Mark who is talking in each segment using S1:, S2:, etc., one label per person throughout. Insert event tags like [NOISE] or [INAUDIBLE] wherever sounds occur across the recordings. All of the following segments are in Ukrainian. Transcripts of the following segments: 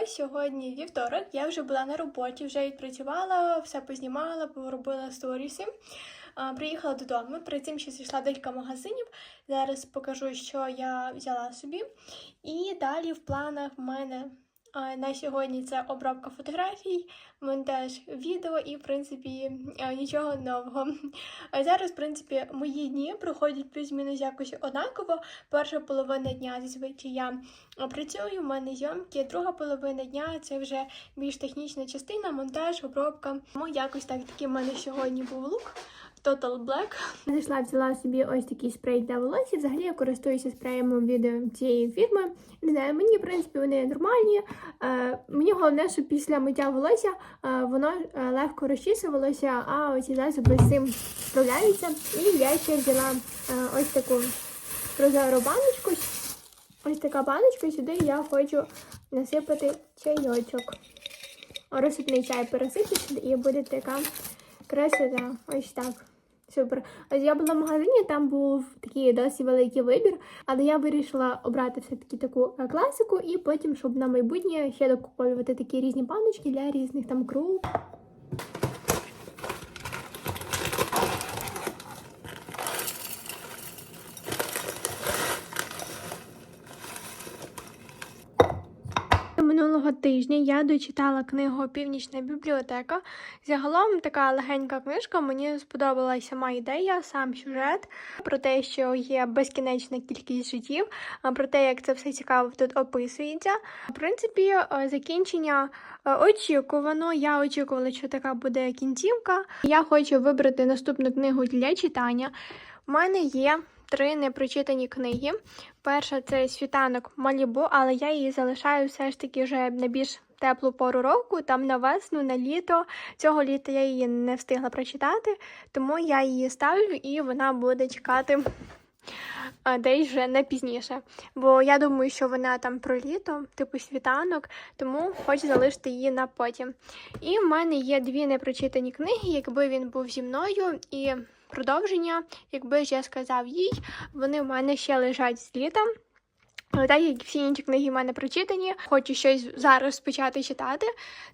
S1: відео. Сьогодні вівторок. Я вже була на роботі, вже відпрацювала, все познімала, поробила сторіси. Приїхала додому. Перед цим ще зійшла декілька магазинів. Зараз покажу, що я взяла собі. І далі в планах в мене на сьогодні це обробка фотографій, монтаж відео і, в принципі, нічого нового. Зараз, в принципі, мої дні проходять плюс-мінус якось однаково. Перша половина дня зазвичай я працюю, в мене зйомки, друга половина дня це вже більш технічна частина, монтаж, обробка. Тому якось так такий в мене сьогодні був лук. Total Black. Зайшла, взяла собі ось такий спрей для волосся. Взагалі я користуюся спреєм від цієї фірми. Не знаю, мені, в принципі, вони нормальні. Е, мені головне, щоб після миття волосся е, воно е, легко розчісувалося, а оці засоби з цим справляються. І я ще взяла е, ось таку прозору баночку. Ось така баночка, сюди я хочу насипати чайочок. Розсипний чай пересипати і буде така красота. Ось так. Супер. Ось я була в магазині, там був такий досить великий вибір, але я вирішила обрати все-таки таку е, класику і потім, щоб на майбутнє ще докуповувати такі різні баночки для різних там круг. Минулого тижня я дочитала книгу Північна бібліотека. Загалом така легенька книжка. Мені сподобалася сама ідея, сам сюжет про те, що є безкінечна кількість життів, про те, як це все цікаво тут описується. В принципі, е, закінчення е, очікувано. Я очікувала, що така буде кінцівка. Я хочу вибрати наступну книгу для читання. У мене є три непрочитані книги. Перша це світанок Малібу, але я її залишаю все ж таки вже на більш теплу пору року, там на весну, на літо. Цього літа я її не встигла прочитати, тому я її ставлю і вона буде чекати. Десь вже не пізніше, бо я думаю, що вона там про літо, типу світанок, тому хочу залишити її на потім. І в мене є дві непрочитані книги, якби він був зі мною, і продовження, якби ж я сказав їй, вони в мене ще лежать з літа. Але так як всі інші книги в мене прочитані, хочу щось зараз почати читати.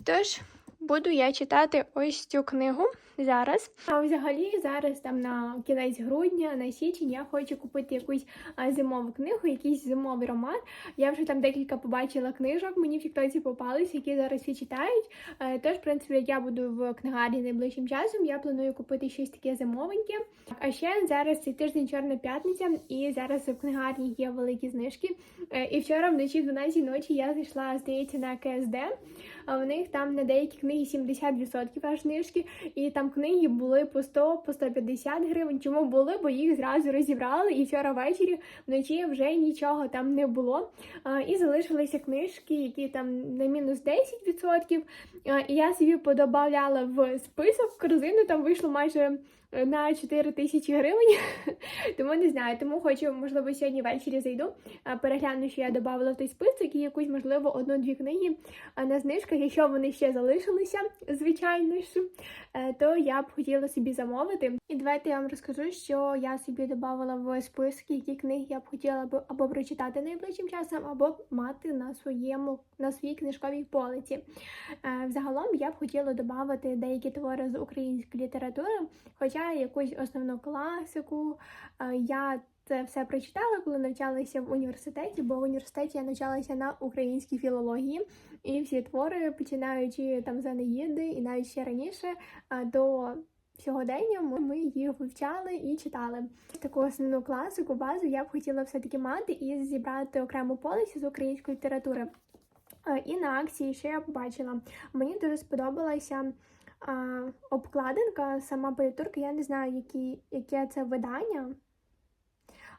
S1: Тож буду я читати ось цю книгу зараз. А взагалі зараз там на кінець грудня, на січень я хочу купити якусь зимову книгу, якийсь зимовий роман. Я вже там декілька побачила книжок, мені в Тіктоці попались, які зараз всі читають. Е, Тож, в принципі, я буду в книгарні найближчим часом, я планую купити щось таке зимовеньке. А ще зараз цей тиждень Чорна п'ятниця, і зараз в книгарні є великі знижки. Е, І вчора вночі, в 12 ночі, я зайшла, здається, на КСД. А в них там на деякі книги 70% аж знижки, і там книги були по 100, по 150 гривень. Чому були? Бо їх зразу розібрали, і вчора ввечері вночі вже нічого там не було. І залишилися книжки, які там на мінус 10%. І я собі подобавляла в список в корзину, там вийшло майже на 4 тисячі гривень. [LAUGHS] тому не знаю, тому хочу, можливо, сьогодні ввечері зайду, перегляну, що я додавала в той список і якусь, можливо, одну-дві книги на знижках, якщо вони ще залишилися, звичайно ж, е, то я б хотіла собі замовити. І давайте я вам розкажу, що я собі додавала в списки, які книги я б хотіла б або прочитати найближчим часом, або мати на своєму на своїй книжковій полиці. Е, Взагалом я б хотіла додати деякі твори з української літератури, хоча якусь основну класику е, я. Це все прочитала, коли навчалася в університеті, бо в університеті я навчалася на українській філології, і всі твори, починаючи там з Анеїди і навіть ще раніше до сьогодення, ми, їх вивчали і читали. Таку основну класику, базу я б хотіла все-таки мати і зібрати окрему полицю з української літератури. І на акції ще я побачила. Мені дуже сподобалася а, обкладинка, сама політурка. Я не знаю, які, яке це видання.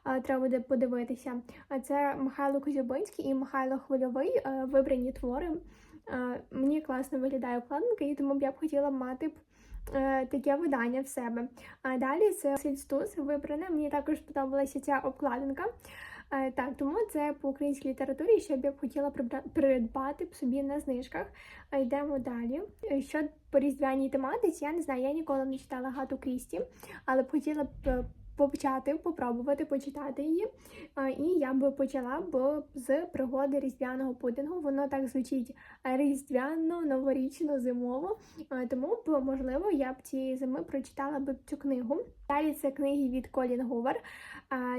S1: А, Треба буде подивитися. А це Михайло Козюбинський і Михайло Хвильовий е, вибрані твори. Е, Мені класно виглядає обкладинка, і тому б я б хотіла мати е, таке видання в себе. А далі це Сільстус вибране. Мені також сподобалася ця обкладинка. Е, Так, тому це по українській літературі, що б я б хотіла придбати б собі на знижках. Е, Йдемо далі. Е, Що по різдвяній тематиці, я не знаю, я ніколи не читала Гату Крісті, але б хотіла б почати, попробувати почитати її. І я би почала б з пригоди різдвяного пудингу. Воно так звучить різдвяно, новорічно, зимово. Тому б, можливо, я б цієї зими прочитала б цю книгу. Далі це книги від Колін Гувер,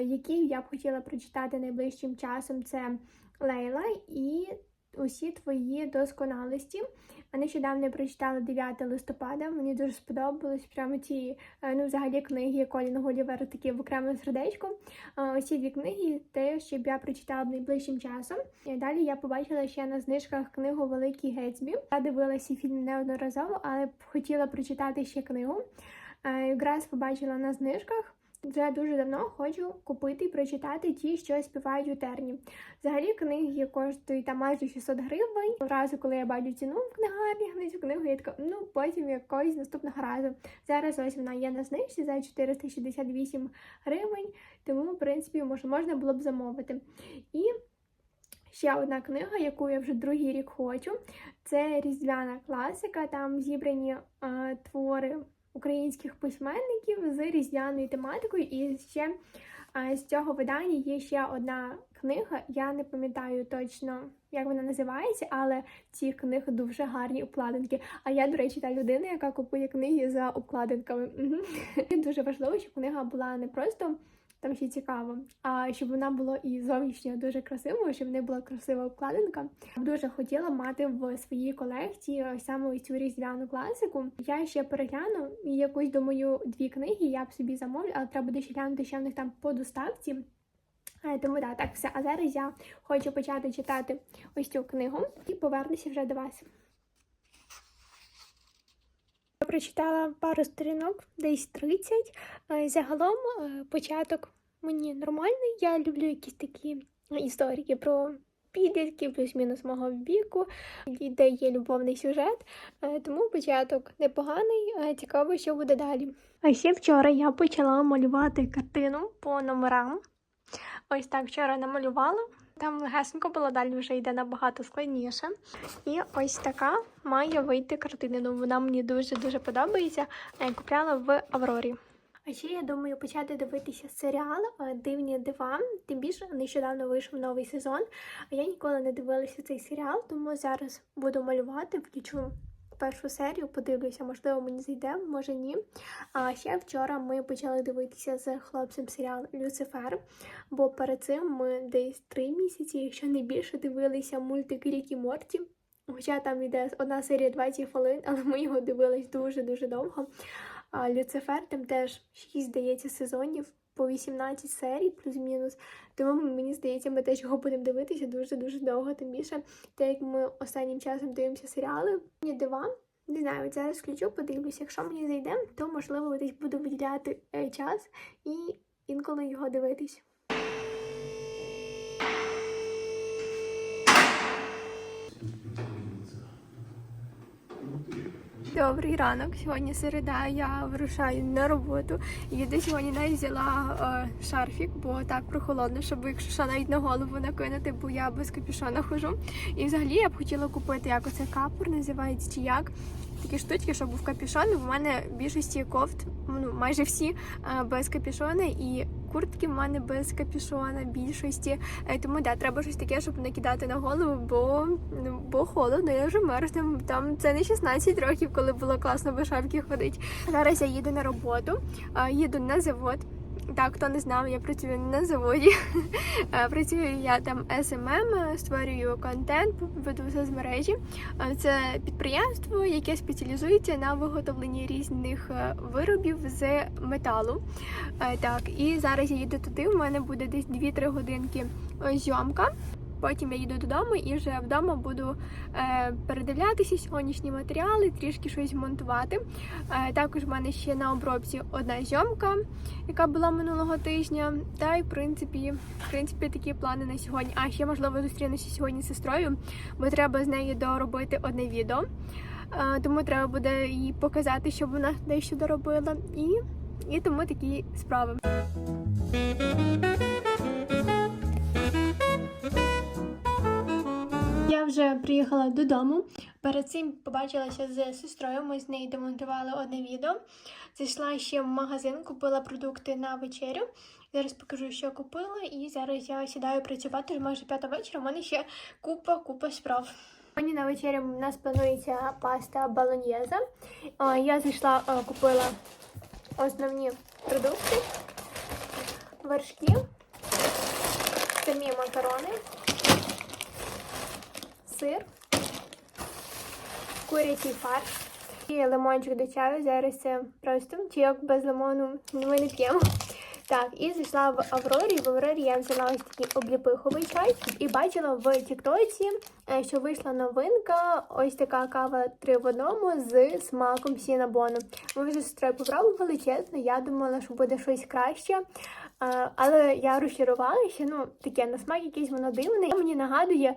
S1: які я б хотіла прочитати найближчим часом. Це Лейла і усі твої досконалості. Нещодавно прочитала 9 листопада. Мені дуже сподобалось прямо ці е, ну, взагалі книги Коліна Гулівера такі в окреме сердечко. Е, ці дві книги, те, щоб я прочитала найближчим часом. І далі я побачила ще на знижках книгу Великий Гетсбі. Я дивилася фільм неодноразово, але хотіла прочитати ще книгу. Е, Якраз побачила на знижках. Вже дуже давно хочу купити і прочитати ті, що співають у терні. Взагалі книги коштують там майже 600 гривень. Разу, коли я бачу ціну в книгарні, на цю книгу, я така, ну потім якогось наступного разу. Зараз ось вона є на знижці за 468 гривень, тому, в принципі, можна було б замовити. І ще одна книга, яку я вже другий рік хочу, це різдвяна класика. Там зібрані е, твори українських письменників з різдвяною тематикою. І ще з цього видання є ще одна книга. Я не пам'ятаю точно, як вона називається, але ці книги дуже гарні обкладинки. А я, до речі, та людина, яка купує книги за обкладинками. [LAUGHS] Дуже важливо, щоб книга була не просто. Там ще цікаво, а щоб вона була і зовнішньо дуже красивою, щоб в неї була красива обкладинка. Дуже хотіла мати в своїй колекції саме ось цю різдвяну класику. Я ще перегляну і якусь думаю дві книги я б собі замовлю, але треба буде ще глянути, що в них там по доставці. Е, Тому да, так все. А зараз я хочу почати читати ось цю книгу і повернуся вже до вас. Прочитала пару сторінок, десь 30. Е, Загалом е, початок мені нормальний. Я люблю якісь такі історії про підлітків, плюс-мінус мого віку, де є любовний сюжет. Е, Тому початок непоганий, цікаво, що буде далі. А ще вчора я почала малювати картину по номерам. Ось так вчора намалювала. Там легесенько було, далі вже йде набагато складніше. І ось така має вийти картина. Ну, вона мені дуже-дуже подобається. Я купляла в Аврорі. А ще я думаю почати дивитися серіал е, Дивні дива. Тим більше нещодавно вийшов новий сезон. А я ніколи не дивилася цей серіал, тому зараз буду малювати, включу першу серію, подивлюся, можливо, мені зайде, може ні. А ще вчора ми почали дивитися з хлопцем серіал Люцифер. Бо перед цим ми десь три місяці, якщо не більше, дивилися мультик Рікі Морті. Хоча там йде одна серія 20 хвилин, але ми його дивились дуже-дуже довго. А Люцифер там теж 6, здається, сезонів по 18 серій, плюс-мінус. Тому мені здається, ми теж його будемо дивитися дуже-дуже довго. Тим більше, так як ми останнім часом дивимося серіали. Ні, дива. Не знаю, зараз включу, подивлюся. Якщо мені зайде, то можливо десь буду виділяти е, час і інколи його дивитись. Добрий ранок. Сьогодні середа. Я вирушаю на роботу. Їду сьогодні навіть взяла е, шарфік, бо так прохолодно, щоб якщо що навіть на голову накинути, бо я без капюшона хожу. І взагалі я б хотіла купити як оце капур, називається чи як. Такі штучки, щоб був капюшон. У мене більшості кофт, ну майже всі е, без капюшона, і куртки в мене без капюшона більшості. Е, Тому да, треба щось таке, щоб не кидати на голову, бо ну бо холодно, я вже мерзну. Там це не 16 років, коли було класно без шапки ходити. Зараз я їду на роботу, е, їду на завод. Так, хто не знав, я працюю на заводі. [LAUGHS] Е, Працюю я там SMM, створюю контент, веду соцмережі. Е, Це підприємство, яке спеціалізується на виготовленні різних е, виробів з металу. Е, Так, і зараз я їду туди. У мене буде десь 2-3 годинки е, зйомка. Потім я їду додому і вже вдома буду е, передивлятися сьогоднішні матеріали, трішки щось монтувати. Е, також в мене ще на обробці одна зйомка, яка була минулого тижня. Та й в принципі, в принципі, такі плани на сьогодні. А ще можливо зустрінуся сьогодні з сестрою, бо треба з нею доробити одне відео. Е, тому треба буде їй показати, щоб вона дещо доробила. І, і тому такі справи. Я вже приїхала додому. Перед цим побачилася з сестрою. Ми з нею демонтували одне відео. Зайшла ще в магазин, купила продукти на вечерю. Зараз покажу, що купила, і зараз я сідаю працювати майже п'ята вечора. У мене ще купа купа справ. Сьогодні на вечерю у нас планується паста балоньєза. Я зайшла, купила основні продукти, вершки, самі макарони, сир, курячий фарш і лимончик до чаю. Зараз це просто чайок без лимону ми не п'ємо. Так, і зайшла в Аврорі. В Аврорі я взяла ось такий обліпиховий чай і бачила в Тіктоці, е, що вийшла новинка, ось така кава три в одному з смаком сінабону. Ми вже з сестрою попробували, чесно, я думала, що буде щось краще. Але я розчарувалася, ну таке на смак якийсь воно дивне. Мені нагадує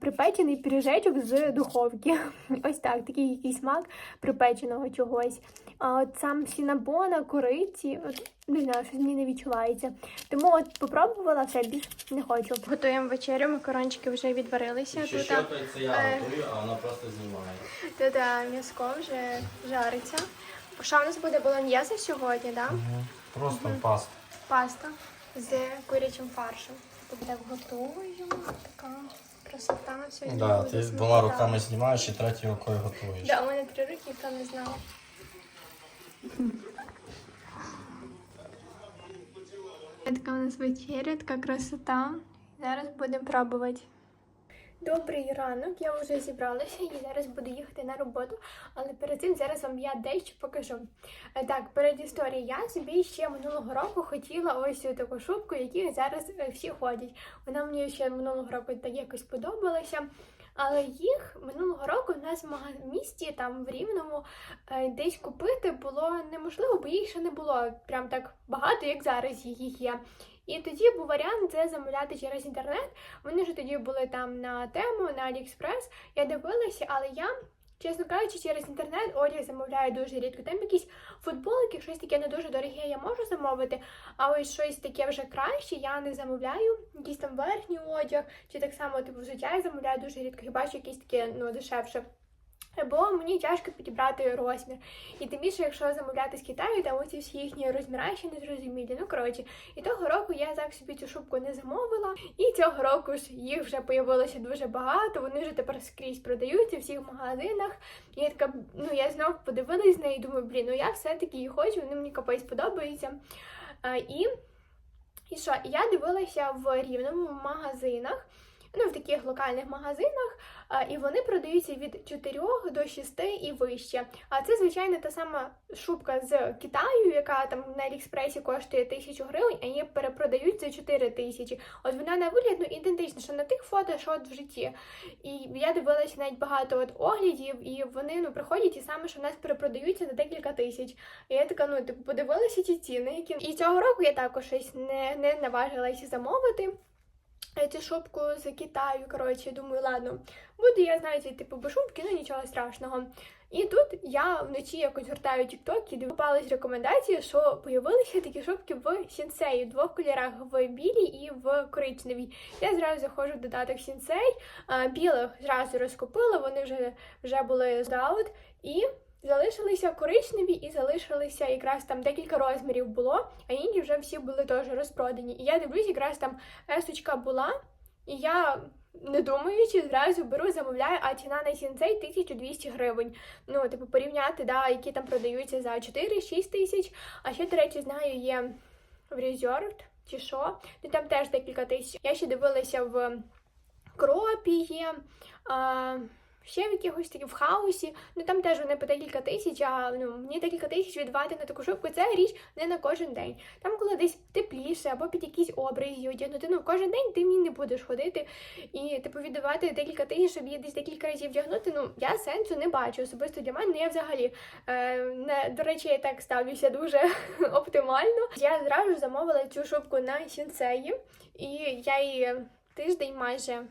S1: припечений пиріжечок з духовки. [LAUGHS] Ось так, такий якийсь смак припеченого чогось. А от сам сінабона, кориці, от не знаю, щось мені не відчувається. Тому от попробувала все більш не хочу. Готуємо вечерю, макарончики вже відварилися.
S2: Що, то це я
S1: е,
S2: готую, а вона просто знімає.
S1: Тут а, м'яско вже жариться. Що в нас буде болоньєза сьогодні, так? Да?
S2: Просто паста.
S1: Паста з курячим фаршем. Тобто так готуємо. Така красота сьогодні.
S2: Да,
S1: буде
S2: ти
S1: смакота.
S2: двома руками знімаєш і третьою рукою готуєш.
S1: Да, у мене три руки, хто не знав. Така у нас вечеря, така красота. Зараз будемо пробувати. Добрий ранок, я вже зібралася і зараз буду їхати на роботу, але перед цим зараз вам я дещо покажу. Е, Так, перед історією, я собі ще минулого року хотіла ось таку шубку, які зараз е, всі ходять. Вона мені ще минулого року так якось подобалася. Але їх минулого року в нас в місті, там в Рівному, е, десь купити було неможливо, бо їх ще не було прям так багато, як зараз їх є. І тоді був варіант це замовляти через інтернет. Вони вже тоді були там на тему, на Аліекспрес. Я дивилася, але я, чесно кажучи, через інтернет одяг замовляю дуже рідко. Там якісь футболки, щось таке не дуже дороге я можу замовити, а ось щось таке вже краще я не замовляю. Якийсь там верхній одяг, чи так само типу взуття я замовляю дуже рідко, хіба що якісь таке ну, дешевше. Бо мені тяжко підібрати розмір. І тим більше, якщо замовляти з Китаю, там оці всі їхні розміри ще не зрозумілі. Ну коротше, і того року я так собі цю шубку не замовила. І цього року ж їх вже появилося дуже багато. Вони вже тепер скрізь продаються всіх магазинах. І я така, ну я знов подивилась на неї думаю, блін, ну я все-таки її хочу, вони мені капець подобаються. І, і що? Я дивилася в рівному магазинах. Ну, в таких локальних магазинах, і вони продаються від 4 до 6 і вище. А це, звичайно, та сама шубка з Китаю, яка там на Аліекспресі коштує 1000 гривень, а її перепродають за 4 тисячі. От вона на вигляд ну, ідентична, що на тих фото, що от в житті. І я дивилася навіть багато от оглядів, і вони ну, приходять і саме, що в нас перепродаються за декілька тисяч. І я така, ну, типу, подивилася ці ціни, які. І цього року я також щось не, не наважилася замовити цю шубку з Китаю. Коротше, думаю, ладно, буду я знаєте, типу без шубки, ну нічого страшного. І тут я вночі якось гортаю TikTok і попались рекомендації, що появилися такі шубки в сінсеї в двох кольорах в білій і в коричневій. Я зразу заходжу в додаток сінсей, білих зразу розкупила, вони вже вже були здаут і. Залишилися коричневі і залишилися якраз там декілька розмірів було, а інші вже всі були теж розпродані. І я дивлюсь, якраз там есочка була, і я не думаючи, зразу беру, замовляю, а ціна на сінцей 1200 гривень. Ну, типу, порівняти, да, які там продаються за 4-6 тисяч. А ще, до речі, знаю, є в Resort чи що. Ну там теж декілька тисяч. Я ще дивилася в кропі є. А... Ще в якихось таких в хаосі, ну там теж вони по декілька тисяч, а ну мені декілька тисяч віддавати на таку шубку. Це річ не на кожен день. Там, коли десь тепліше або під якісь образи одягнути. Ну кожен день ти мені не будеш ходити і типу віддавати декілька тисяч, щоб її десь декілька разів вдягнути. Ну я сенсу не бачу. Особисто для мене ну, я взагалі е, не до речі, я так ставлюся дуже [LAUGHS] оптимально. Я зразу замовила цю шубку на сінсеї, і я її тиждень майже.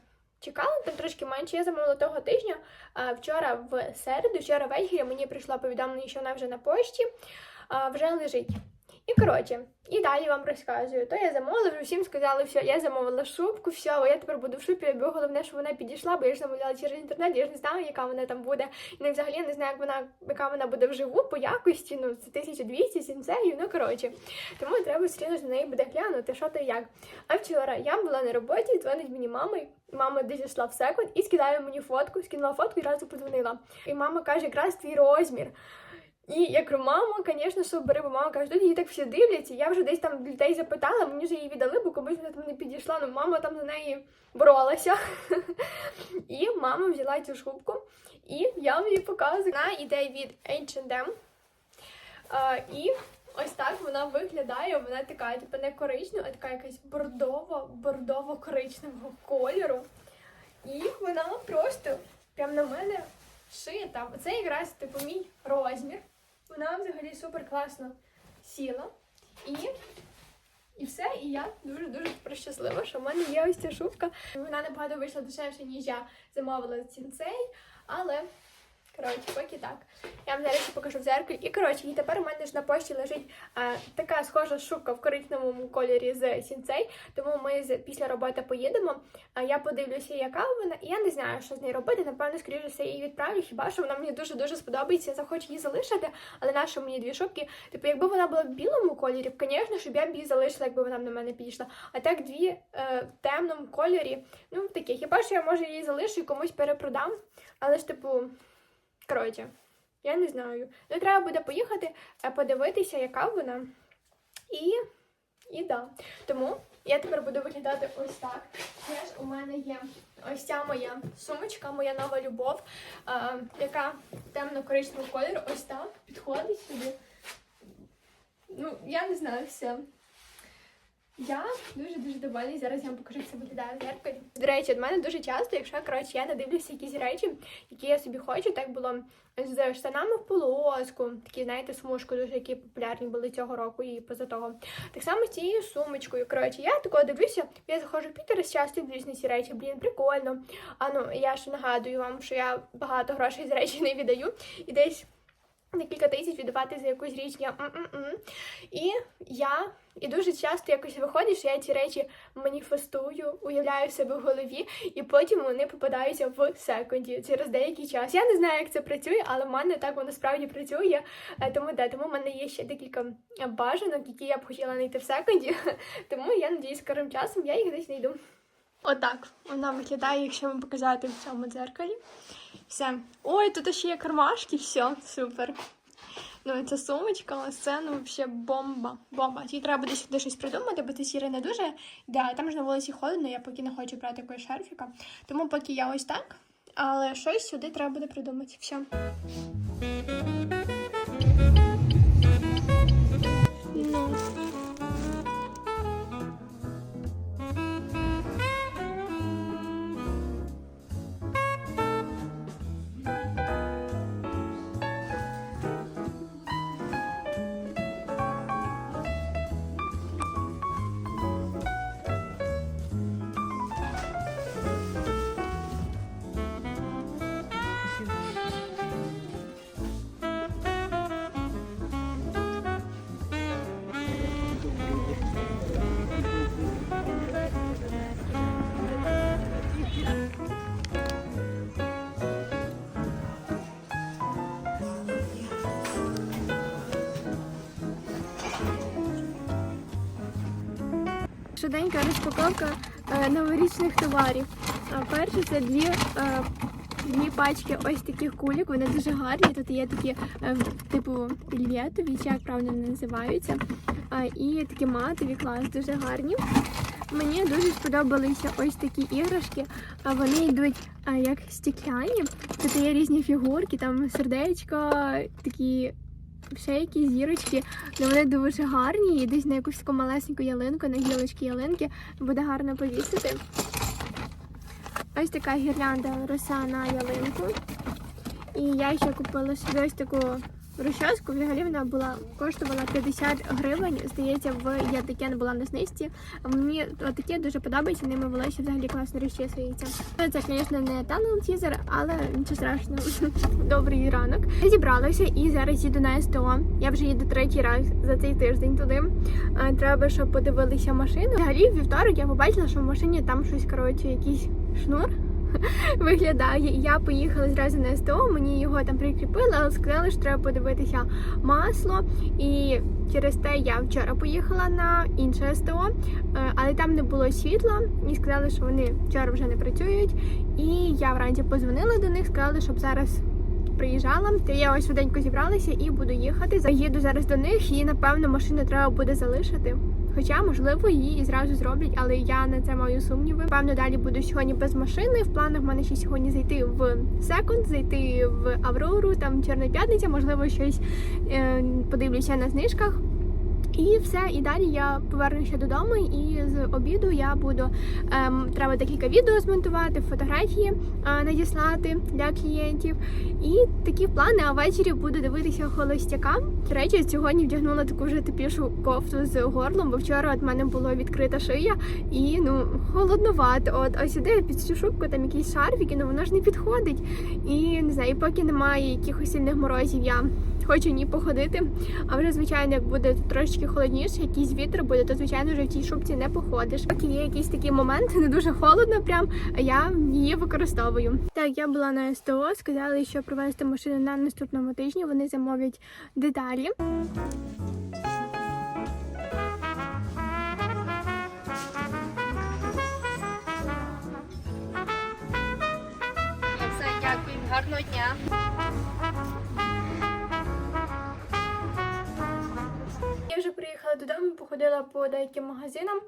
S1: Чекала там трошки менше. Я замовила того тижня. А вчора в середу, вчора ввечері мені прийшло повідомлення, що вона вже на пошті вже лежить. І коротше, і далі вам розказую. То я замовила, вже всім сказали, все, я замовила шубку, все, я тепер буду в шубі, бо головне, щоб вона підійшла, бо я ж замовляла через інтернет, я ж не знаю, яка вона там буде. І взагалі не знаю, як вона, яка вона буде вживу по якості, ну, це 1200 сінцею, ну коротше. Тому треба стріно на неї буде глянути, що то як. А вчора я була на роботі, дзвонить мені мама, мама десь зайшла в секунд і скидає мені фотку, скинула фотку і одразу подзвонила. І мама каже, якраз твій розмір. І я кажу, мама, звісно, що бо мама каже, тут її так всі дивляться. Я вже десь там дітей запитала, мені вже її віддали, бо комусь вона там не підійшла. Ну, мама там за неї боролася. [LAUGHS] І мама взяла цю шубку, і я вам її показую. Вона йде від H&M. І ось так вона виглядає. Вона така, типу, не коричнева, а така якась бордово, бордово-коричневого кольору. І вона просто прям на мене шита. Це якраз типу мій розмір. Вона взагалі супер класно сіла. І, і все, і я дуже-дуже тепер щаслива, що в мене є ось ця шубка. Вона набагато вийшла дешевше, ніж я замовила цінцей, але. Коротше, поки так. Я вам зараз покажу в зеркалі. І коротше, і тепер у мене ж на пошті лежить а, така схожа шубка в коричневому кольорі з сінцей. Тому ми з, після роботи поїдемо. А я подивлюся, яка вона, і я не знаю, що з нею робити. Напевно, скоріше все її відправлю. Хіба що вона мені дуже дуже сподобається. Я захочу її залишити, але нащо мені дві шубки? Типу, якби вона була в білому кольорі, звісно, щоб я б її залишила, якби вона на мене підійшла. А так дві е, в темному кольорі. Ну, таке. Хіба що я може її залишу і комусь перепродам, але ж типу. Коротше, я не знаю. Ну, треба буде поїхати, е, подивитися, яка вона. І, і да. Тому я тепер буду виглядати ось так. Теж у мене є ось ця моя сумочка, моя нова любов, е, яка темно-коричневого кольору, ось так підходить сюди. Ну, я не знаю все. Я дуже дуже довольна. Зараз я вам покажу, як це виглядає в зеркалі. До речі, від мене дуже часто, якщо коротше, я не дивлюся якісь речі, які я собі хочу, так було з штанами в полоску, такі, знаєте, смужку, дуже які популярні були цього року і поза того. Так само з цією сумочкою. Коротше, я такого дивлюся, я заходжу в Пітерс, часто дивлюсь на ці речі, блін, прикольно. А ну я ж нагадую вам, що я багато грошей з речі не віддаю. І десь на кілька тисяч віддавати за якусь річ, я м-м-м. І я і дуже часто якось виходить, що я ці речі маніфестую, уявляю себе в голові, і потім вони попадаються в секунді через деякий час. Я не знаю, як це працює, але в мене так воно справді працює. Е, Тому де, тому в мене є ще декілька бажанок, які я б хотіла знайти в секунді. [LAUGHS] Тому я надіюсь, скорим часом я їх десь знайду. Отак вона виглядає, якщо вам показати в цьому дзеркалі. Все. Ой, тут ще є кармашки, все, супер. Ну, ця сумочка, ось це ну взагалі бомба. Бомба. Їй треба буде сюди щось придумати, бо це сіре не дуже. Да, там ж на вулиці холодно, я поки не хочу брати якогось шарфіка. Тому поки я ось так. Але щось сюди треба буде придумати. Все. Швиденька розпаковка е, новорічних товарів. Перше це дві, е, дві пачки ось таких кульок. Вони дуже гарні. Тут є такі е, типу вільветові, чи як правильно вони називаються. І такі матові клас, дуже гарні. Мені дуже сподобалися ось такі іграшки. Вони йдуть як стекляні. Тут є різні фігурки, там сердечко, такі ще якісь зірочки. але вони дуже гарні, і десь на якусь таку малесеньку ялинку, на гілочки ялинки буде гарно повісити. Ось така гірлянда роса на ялинку. І я ще купила собі ось таку розчоску. Вона була коштувала 50 гривень. Здається, в Ятикен була на знижці. Мені отаке дуже подобається, ними волосся взагалі класно розчісується. Це, звісно, не Tunnel Teaser, але нічого страшного. [LAUGHS] Добрий ранок. Я зібралася і зараз їду на СТО. Я вже їду третій раз за цей тиждень туди. Треба, щоб подивилися машину. Взагалі, вівторок я побачила, що в машині там щось коротше, якийсь шнур [LAUGHS] виглядає. І я поїхала зразу на СТО, мені його там прикріпили, але сказали, що треба подивитися масло. І через те я вчора поїхала на інше СТО, е, але там не було світла, і сказали, що вони вчора вже не працюють. І я вранці позвонила до них, сказали, щоб зараз. Приїжджала, то я ось швиденько зібралася і буду їхати. Заїду зараз до них, і напевно машину треба буде залишити. Хоча, можливо, її і зразу зроблять, але я на це маю сумніви. Певно, далі буду сьогодні без машини. В планах в мене ще сьогодні зайти в секунд, зайти в Аврору, там Чорна п'ятниця, можливо, щось е, подивлюся на знижках. І все, і далі я повернуся додому, і з обіду я буду ем, треба декілька відео змонтувати, фотографії е, надіслати для клієнтів. І такі плани. А ввечері буду дивитися холостяка. До речі, сьогодні вдягнула таку вже теплішу кофту з горлом, бо вчора от мене було відкрита шия і ну холодновато. От ось сюди під цю шубку там якісь шарфіки, ну воно ж не підходить. І не знаю, поки немає якихось сильних морозів, я хочу ні походити. А вже звичайно, як буде трошечки холодніше, якийсь вітер буде, то звичайно вже в тій шубці не походиш. Поки є якийсь такий момент, [LAUGHS] не дуже холодно, прям я її використовую. Так, я була на СТО, сказали, що привезти машину на наступному тижні. Вони замовлять деталі.
S3: Гарного дня.
S1: Я вже приїхала додому, походила по деяким магазинам.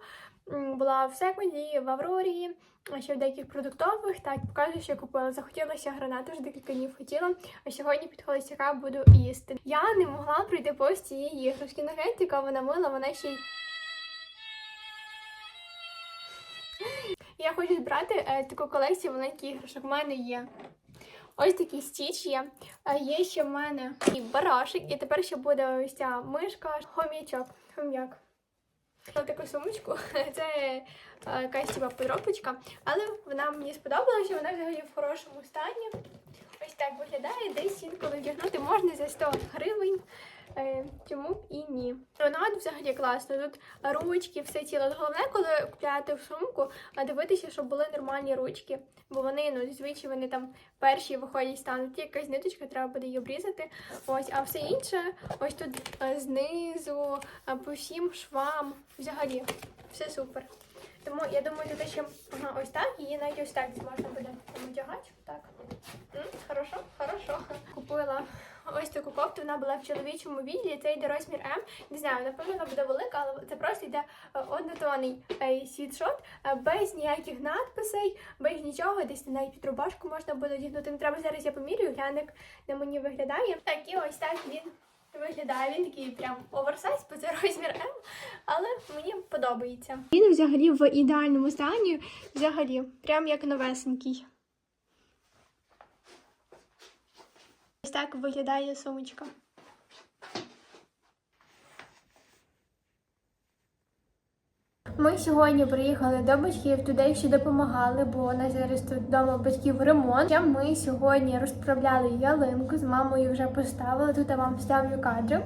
S1: Була в секунді, в Аврорі, а ще в деяких продуктових. Так, покажу, що купила. Захотілося гранати, вже декілька днів хотіла. А сьогодні під холостяка буду їсти. Я не могла пройти повз цієї іграшки. На яка вона мила, вона ще й. Я хочу збирати е, таку колекцію маленьких іграшок. У мене є ось такі стіч є. Є ще в мене і барашик, і тепер ще буде ось ця мишка, хом'ячок, хом'як. Таку сумочку. [LAUGHS] Це е, якась типа подробочка, але вона мені сподобалася, вона взагалі в хорошому стані. Ось так виглядає, десь інколи вдягнути можна за 100 гривень. Е, чому б і ні. Вона взагалі класно. Тут ручки, все тіло. Головне, коли купляти в сумку, а дивитися, щоб були нормальні ручки. Бо вони, ну, звичайно, вони там перші виходять стануть. Якась ниточка, треба буде її обрізати. Ось, а все інше, ось тут е, знизу, е, по всім швам. Взагалі, все супер. Тому я думаю, тут ще ага, ось так, її навіть ось так можна буде одягати. Так. М, Хорошо, хорошо. Купила ось таку кофту, вона була в чоловічому відділі, це йде розмір М. Не знаю, напевно, вона буде велика, але це просто йде е, однотонний е, світшот, е, без ніяких надписей, без нічого, десь навіть під рубашку можна буде одягнути. Не треба зараз я помірюю, гляну, як на мені виглядає. Так, і ось так він виглядає. Він такий прям оверсайз, бо це розмір М, але мені подобається. Він взагалі в ідеальному стані, взагалі, прям як новесенький. Ось так виглядає сумочка. Ми сьогодні приїхали до батьків, туди ще допомагали, бо у нас зараз тут вдома батьків ремонт. Ще Ми сьогодні розправляли ялинку з мамою вже поставили. Тут я вам ставлю кадри.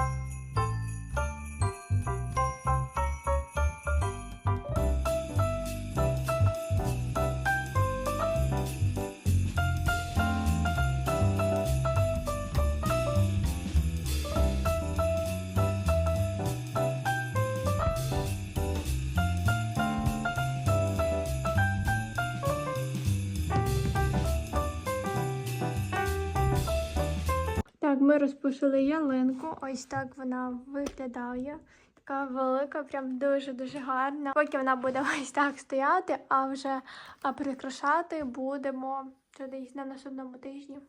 S1: Ми розпушили ялинку. Ось так вона виглядає. Така велика, прям дуже-дуже гарна. Поки вона буде [LAUGHS] ось так стояти, а вже прикрашати будемо вже десь на наступному тижні.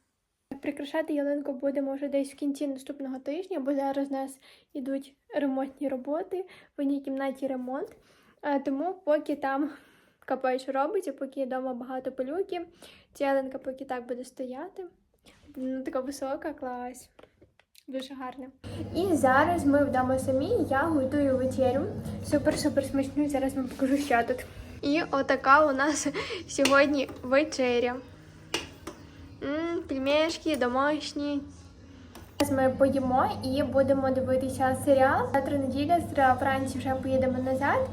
S1: Прикрашати ялинку будемо вже десь в кінці наступного тижня, бо зараз у нас йдуть ремонтні роботи, в одній кімнаті ремонт. Е, Тому поки там капець робиться, поки вдома багато пилюки, ця ялинка поки так буде стояти. Ну, така висока, клас. Дуже гарне. І зараз ми вдома самі. Я готую вечерю. Супер-супер смачну. Зараз вам покажу, що тут. І отака у нас [LAUGHS] сьогодні вечеря. Пельмешки домашні. Зараз ми поїмо і будемо дивитися серіал. Завтра неділя, завтра вранці вже поїдемо назад.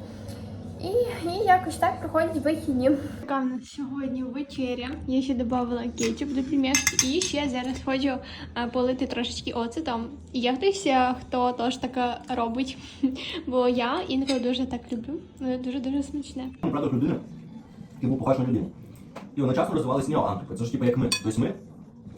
S1: І, і якось так проходять вихідні. Така в нас сьогодні вечеря. Я ще додавала кетчуп до пельмешки. І ще зараз хочу е, полити трошечки оцетом. Є хтось, е, хто теж таке робить. [LAUGHS] Бо я інколи дуже так люблю. Воно дуже-дуже смачне.
S4: Продаж людини, який був похожий на людину. І одночасно розвивалися неоантропи. Це ж типу як ми. Тобто ми.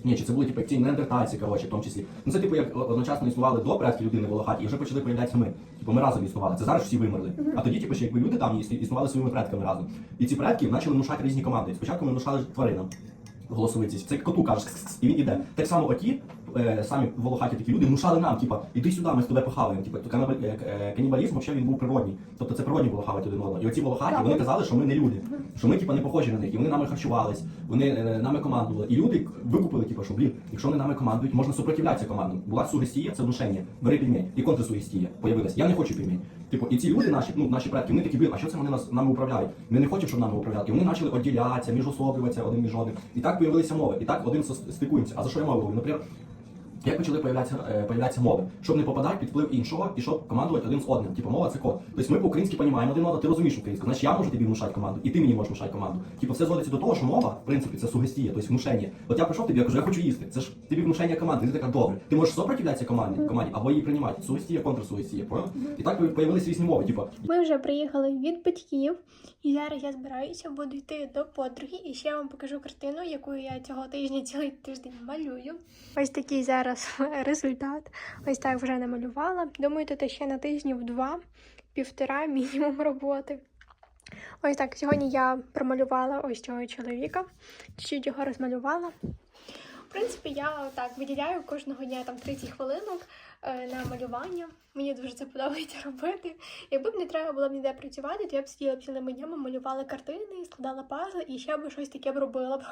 S4: Ні, чи це були типу ці неандертальці, коротше, в тому числі. Ну це типу як одночасно існували до предки людини волохаті, і вже почали появлятися ми. Типу ми разом існували. Це зараз всі вимерли. А тоді, типу, ще якби люди там існували своїми предками разом. І ці предки почали внушати різні команди. Спочатку ми внушали тваринам. голосовитість. Це коту кажеш, і він іде. Так само оті, е, самі волохаті такі люди внушали нам, типа, іди сюди, ми з тебе похаваємо. Типа, то е, е, канібалізм взагалі він був природній. Тобто це природні було один одного. І оці волохаті, вони казали, що ми не люди, що ми типа не похожі на них, і вони нами харчувались, вони е, нами командували. І люди викупили, типа, що блін, якщо вони нами командують, можна супротивлятися командам. Була сугестія, це внушення, бери пельмень, і контрсугестія появилась. Я не хочу пельмень. Типу, і ці люди, наші, ну наші предки, вони такі, блін, а що це вони нас нами управляють? Ми не хочемо, щоб нами управляли. І вони почали відділятися, міжособлюватися один між одним. І так появилися мови. І так один сос- стикуємося. А за що я мову говорю? Наприклад, як почали появлятися, е, появлятися мови, щоб не попадати під вплив іншого і щоб командувати один з одним. Типу, мова це код. Тобто ми по-українськи розуміємо один одного, ти розумієш українську, значить я можу тобі внушати команду, і ти мені можеш внушати команду. Типу, все зводиться до того, що мова, в принципі, це сугестія, тобто внушення. От я прийшов тобі, я кажу, я хочу їсти. Це ж тобі внушення команди, ти така добре. Ти можеш сопротивлятися команді, команді або її приймати. Сугестія, контрсугестія? І так появилися різні мови. Типу,
S1: Ми вже приїхали від батьків, і зараз я збираюся, буду йти до подруги, і ще я вам покажу картину, яку я цього тижня цілий тиждень малюю. Ось такий зараз [LAUGHS] результат. Ось так вже намалювала. Думаю, тут ще на тижнів два, півтора [LAUGHS] мінімум роботи. Ось так, сьогодні я промалювала ось цього чоловіка, чуть його розмалювала. В принципі, я так виділяю кожного дня там 30 хвилинок е, на малювання. Мені дуже це подобається [LAUGHS] робити. Якби б не треба було б ніде працювати, то я б сиділа цілими днями, малювала картини, складала пазли і ще б щось таке б робила б.